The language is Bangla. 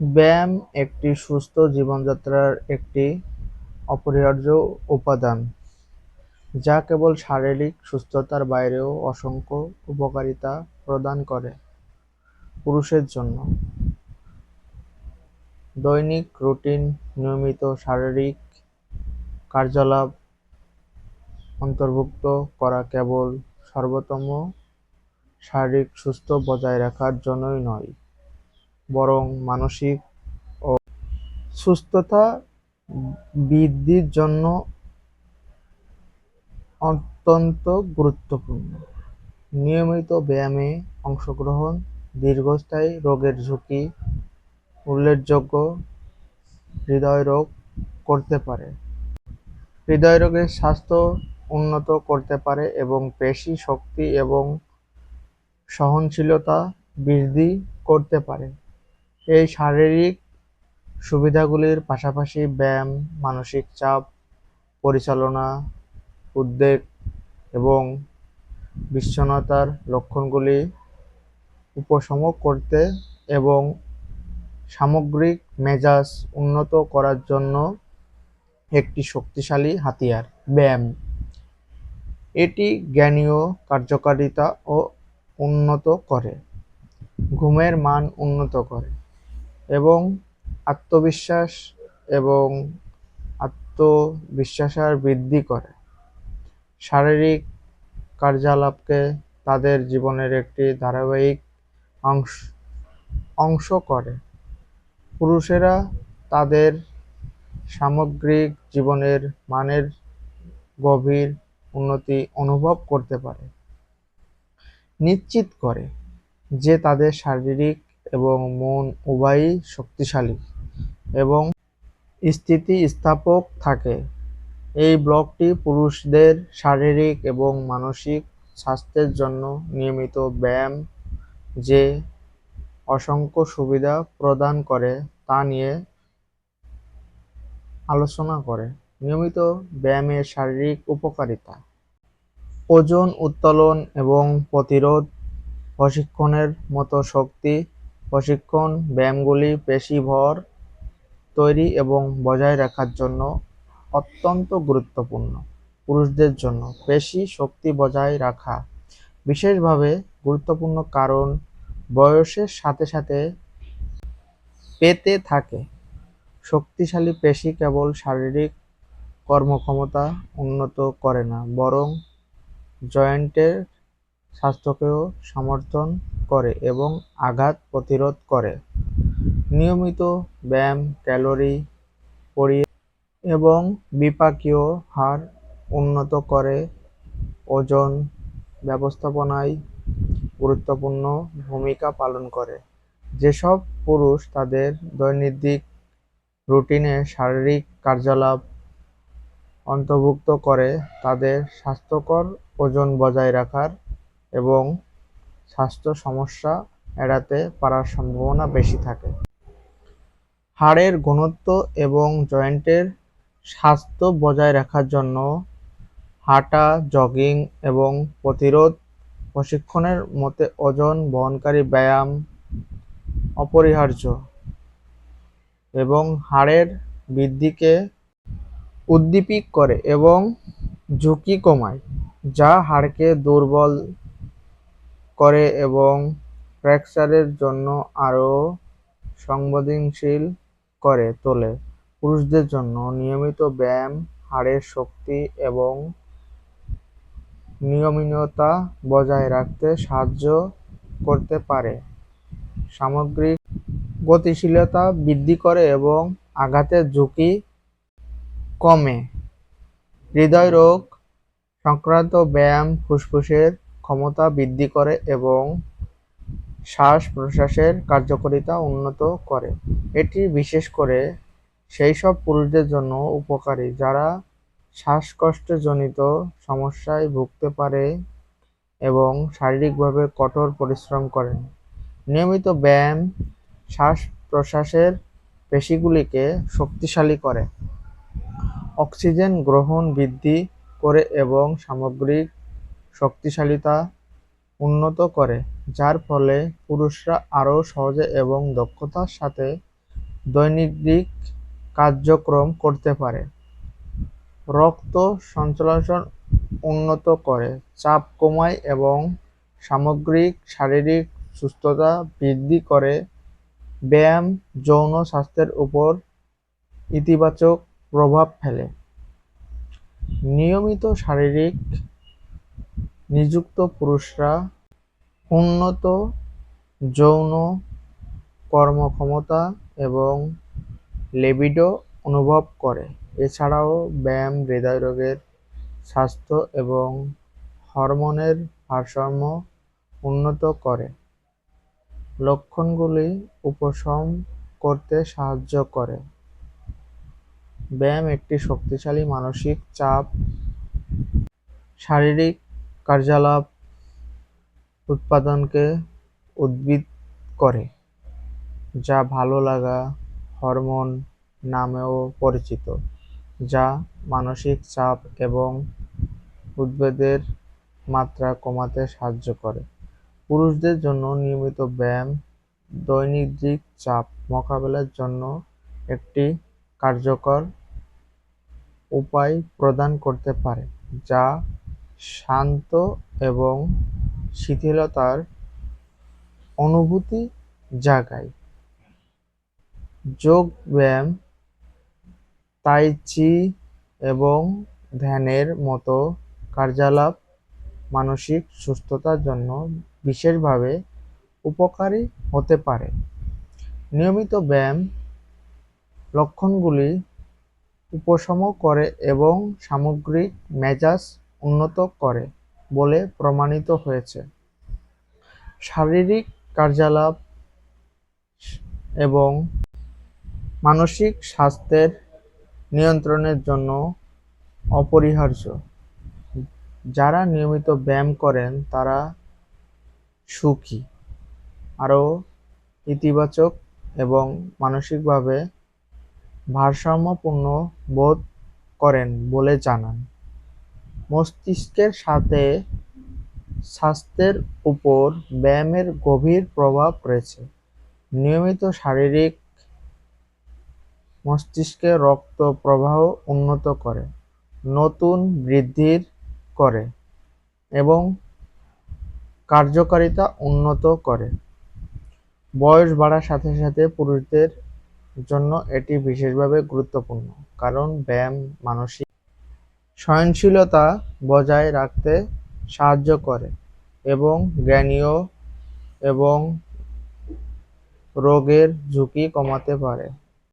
ব্যায়াম একটি সুস্থ জীবনযাত্রার একটি অপরিহার্য উপাদান, যা কেবল শারীরিক সুস্থতার বাইরেও অসংখ্য উপকারিতা প্রদান করে। পুরুষের জন্য, দৈনিক রুটিন নিয়মিত শারীরিক কার্যকলাপ অন্তর্ভুক্ত করা কেবল সর্বোত্তম শারীরিক সুস্থ বজায় রাখার জন্যই নয়, বরং মানসিক ও সুস্থতা বৃদ্ধির জন্য অত্যন্ত গুরুত্বপূর্ণ। নিয়মিত ব্যায়ামে অংশগ্রহণ দীর্ঘস্থায়ী রোগের ঝুঁকি উল্লেখযোগ্য হৃদয় রোগ করতে পারে, হৃদয় রোগের স্বাস্থ্য উন্নত করতে পারে এবং পেশি শক্তি এবং সহনশীলতা বৃদ্ধি করতে পারে। এই শারীরিক সুবিধাগুলির পাশাপাশি ব্যায়াম মানসিক চাপ পরিচালনা, উদ্বেগ এবং বিষণ্ণতার লক্ষণগুলি উপশম করতে এবং সামগ্রিক মেজাজ উন্নত করার জন্য একটি শক্তিশালী হাতিয়ার। ব্যায়াম, এটি জ্ঞানীয় কার্যকারিতা ও উন্নত করে, ঘুমের মান উন্নত করে এবং আত্মবিশ্বাস এবং আত্মবিশ্বাস বৃদ্ধি করে। শারীরিক কার্যকলাপকে তাদের জীবনের একটি ধারাবাহিক অংশ অংশ করে পুরুষেরা তাদের সামগ্রিক জীবনের মানের গভীর উন্নতি অনুভব করতে পারে, নিশ্চিত করে যে তাদের শরীর এবং মন উভয়ই শক্তিশালী এবং স্থিতিস্থাপক থাকে। এই ব্লগটি পুরুষদের শারীরিক এবং মানসিক স্বাস্থ্যের জন্য নিয়মিত ব্যায়াম যে অসংখ্য সুবিধা প্রদান করে তা নিয়ে আলোচনা করে। নিয়মিত ব্যায়ামের শারীরিক উপকারিতা, ওজন উত্তোলন এবং প্রতিরোধ প্রশিক্ষণের মতো শক্তি প্রশিক্ষণ ব্যায়ামগুলি পেশী ভর তৈরি এবং বজায় রাখার জন্য অত্যন্ত গুরুত্বপূর্ণ। পুরুষদের জন্য, পেশী শক্তি বজায় রাখা বিশেষভাবে গুরুত্বপূর্ণ কারণ বয়সের সাথে সাথে পেতে থাকে। শক্তিশালী পেশী কেবল শারীরিক কর্মক্ষমতা উন্নত করে না বরং জয়েন্টের স্বাস্থ্যকেও সমর্থন করে এবং আঘাত প্রতিরোধ করে। নিয়মিত ব্যায়াম, ক্যালোরি পোড়িয়ে এবং বিপাকীয় হার উন্নত করে ওজন ব্যবস্থাপনায় গুরুত্বপূর্ণ ভূমিকা পালন করে। যেসব পুরুষ তাদের দৈনন্দিন রুটিনে শারীরিক কার্যকলাপ অন্তর্ভুক্ত করে, তাদের স্বাস্থ্যকর ওজন বজায় রাখার এবং স্বাস্থ্য সমস্যা এড়াতে পারার সম্ভাবনা বেশি থাকে। হাড়ের ঘনত্ব এবং জয়েন্টের স্বাস্থ্য বজায় রাখার জন্য হাঁটা, জগিং এবং প্রতিরোধ প্রশিক্ষণের মতে ওজন বহনকারী ব্যায়াম অপরিহার্য এবং হাড়ের বৃদ্ধিকে উদ্দীপিত করে এবং ঝুঁকি কমায়, যা হাড়কে দুর্বল করে এবং ফ্র্যাকচারের জন্য আরও সংবেদনশীল করে তোলে। পুরুষদের জন্য, নিয়মিত ব্যায়াম হাড়ের শক্তি এবং নমনীয়তা বজায় রাখতে সাহায্য করতে পারে, সামগ্রিক গতিশীলতা বৃদ্ধি করে এবং আঘাতের ঝুঁকি কমে। হৃদয় রোগ সংক্রান্ত ব্যায়াম ফুসফুসের ক্ষমতা বৃদ্ধি করে এবং শ্বাস-প্রশ্বাসের কার্যকারিতা উন্নত করে। এটি বিশেষ করে সেই সব পুরুষদের জন্য উপকারী যারা শ্বাসকষ্টজনিত সমস্যায় ভুগতে পারে এবং শারীরিকভাবে কঠোর পরিশ্রম করেন। নিয়মিত ব্যায়াম শ্বাস-প্রশ্বাসের পেশীগুলিকে শক্তিশালী করে, অক্সিজেন গ্রহণ বৃদ্ধি করে এবং সামগ্রিক শক্তিশালীতা উন্নত করে, যার ফলে পুরুষরা আরও সহজে এবং দক্ষতার সাথে দৈনন্দিন কার্যক্রম করতে পারে। রক্ত সঞ্চালন উন্নত করে চাপ কমায় এবং সামগ্রিক শারীরিক সুস্থতা বৃদ্ধি করে। ব্যায়াম যৌন স্বাস্থ্যের উপর ইতিবাচক প্রভাব ফেলে। নিয়মিত শারীরিক নিযুক্ত পুরুষরা উন্নত যৌন কর্মক্ষমতা এবং লিবিডো অনুভব করে। এছাড়াও ব্যায়াম, হৃদয়রোগের স্বাস্থ্য এবং হরমোনের ভারসাম্য উন্নত করে। লক্ষণগুলি উপশম করতে সাহায্য করে। ব্যায়াম একটি শক্তিশালী মানসিক চাপ, শারীরিক কার্যকলাপ উৎপাদনকে উদ্দীপিত করে, যা ভালো লাগা হরমোন নামেও পরিচিত, যা মানসিক চাপ এবং উদ্বেগের মাত্রা কমাতে সাহায্য করে। পুরুষদের জন্য নিয়মিত ব্যায়াম দৈনন্দিন চাপ মোকাবেলার জন্য একটি কার্যকর উপায় প্রদান করতে পারে, যা শান্ত এবং শিথিলতার অনুভূতি জাগায়। যোগ ব্যায়াম, তাই চি এবং ধ্যানের মতো কার্যালাপ মানসিক সুস্থতার জন্য বিশেষভাবে উপকারী হতে পারে। নিয়মিত ব্যায়াম লক্ষণগুলি উপশম করে এবং সামগ্রিক মেজাজ উন্নত করে বলে প্রমাণিত হয়েছে। শারীরিক কার্যকলাপ এবং মানসিক স্বাস্থ্যের নিয়ন্ত্রণের জন্য অপরিহার্য। যারা নিয়মিত ব্যায়াম করেন, তারা সুখী, আরও ইতিবাচক এবং মানসিকভাবে ভারসাম্যপূর্ণ বোধ করেন বলে জানান। মস্তিষ্কের সাথে স্বাস্থ্যের উপর ব্যায়ামের গভীর প্রভাব রয়েছে নিয়মিত শারীরিক মস্তিষ্কে রক্ত প্রবাহ উন্নত করে, নতুন বৃদ্ধির করে এবং কার্যকারিতা উন্নত করে। বয়স বাড়ার সাথে সাথে পুরুষদের জন্য এটি বিশেষভাবে গুরুত্বপূর্ণ, কারণ ব্যায়াম মানসিক সহনশীলতা বজায় রাখতে সাহায্য করে এবং জ্ঞানীয় এবং রোগের ঝুঁকি কমাতে পারে।